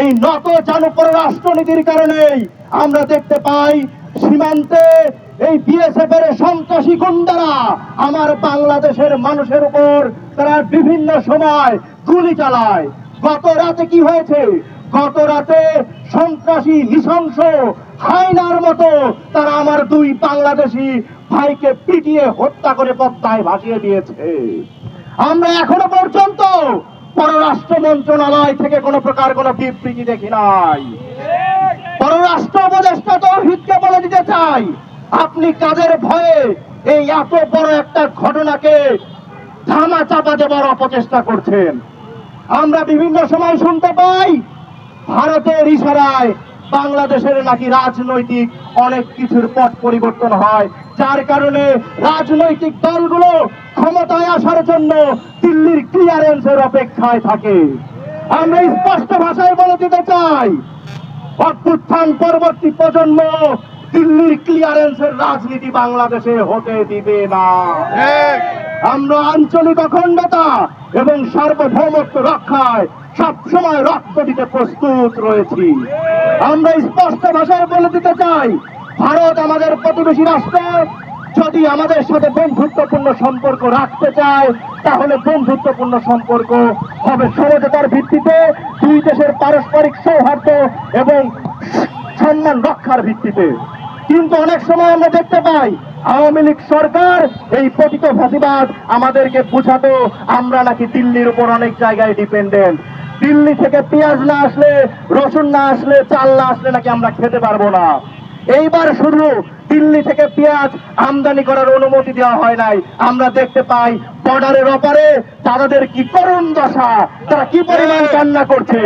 এই নত জানু পররাষ্ট্রনীতির কারণেই আমরা দেখতে পাই সীমান্তে এই বিএসএফ এর সন্ত্রাসী গুন্ডারা আমার বাংলাদেশের মানুষের উপর তারা বিভিন্ন সময় গুলি চালায়। গত রাতে কি হয়েছে? গত রাতে সন্ত্রাসী, নৃশংস, হাইনার মতো তারা আমার দুই বাংলাদেশি ভাইকে পিটিয়ে হত্যা করে পদ্মায় ভাসিয়ে দিয়েছে। আমরা এখনও পর্যন্ত পররাষ্ট্র মন্ত্রণালয় থেকে কোনো প্রকার কোনো বিবৃতি দেখি নাই। পররাষ্ট্র উপদেষ্টা তৌহিদকে বলে দিতে চাই। আপনি কাজের ভয়ে এই এত বড় একটা ঘটনাকে ধামা চাপা দেবার অপচেষ্টা করছেন? আমরা বিভিন্ন সময় শুনতে পাই, ভারতের ইশারায় বাংলাদেশের নাকি রাজনৈতিক অনেক কিছুর পথ পরিবর্তন হয়। যার কারণে রাজনৈতিক দলগুলো ক্ষমতায় আসার জন্য দিল্লির ক্লিয়ারেন্সের অপেক্ষায় থাকে। আমরা স্পষ্ট ভাষায় বলে দিতে চাই অভ্যুত্থান পরবর্তী প্রজন্ম দিল্লির ক্লিয়ারেন্সের রাজনীতি বাংলাদেশে হতে দিবে না। আমরা আঞ্চলিক অখণ্ডতা এবং সার্বভৌমত্ব রক্ষায় সবসময় রক্ত দিতে প্রস্তুত রয়েছি। আমরা স্পষ্ট ভাষায় বলে দিতে চাই ভারত আমাদের প্রতিবেশী রাষ্ট্র যদি আমাদের সাথে বন্ধুত্বপূর্ণ সম্পর্ক রাখতে চায়, তাহলে বন্ধুত্বপূর্ণ সম্পর্ক হবে সমঝোতার ভিত্তিতে, দুই দেশের পারস্পরিক সৌহার্দ্য এবং সম্মান রক্ষার ভিত্তিতে। কিন্তু অনেক সময় আমরা দেখতে পাই, আওয়ামী লীগ সরকার এই পতিত ফাঁসিবাদ আমাদেরকে বুঝাতো, আমরা নাকি দিল্লির উপর অনেক জায়গায় ডিপেন্ডেন্ট দিল্লি থেকে পেঁয়াজ না আসলে, রসুন না আসলে, চাল না আসলে নাকি আমরা খেতে পারব না। এইবার শুধু দিল্লি থেকে পেঁয়াজ আমদানি করার অনুমতি দেওয়া হয় নাই। আমরা দেখতে পাই বর্ডারের অপারে তাদের কি করুণ দশা তারা কি পরিমাণ কান্না করছে।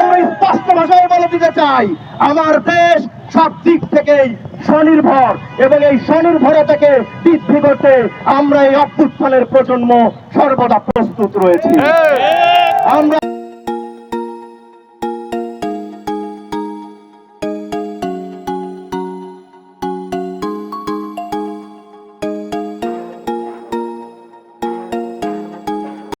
আমরা স্পষ্ট ভাষায় বলে দিতে চাই আমার দেশ সব দিক থেকেই স্বনির্ভর এবং এই স্বনির্ভরতাকে বৃদ্ধি করতে আমরা এই অভ্যুত্থানের প্রজন্ম সর্বদা প্রস্তুত রয়েছি। আমরা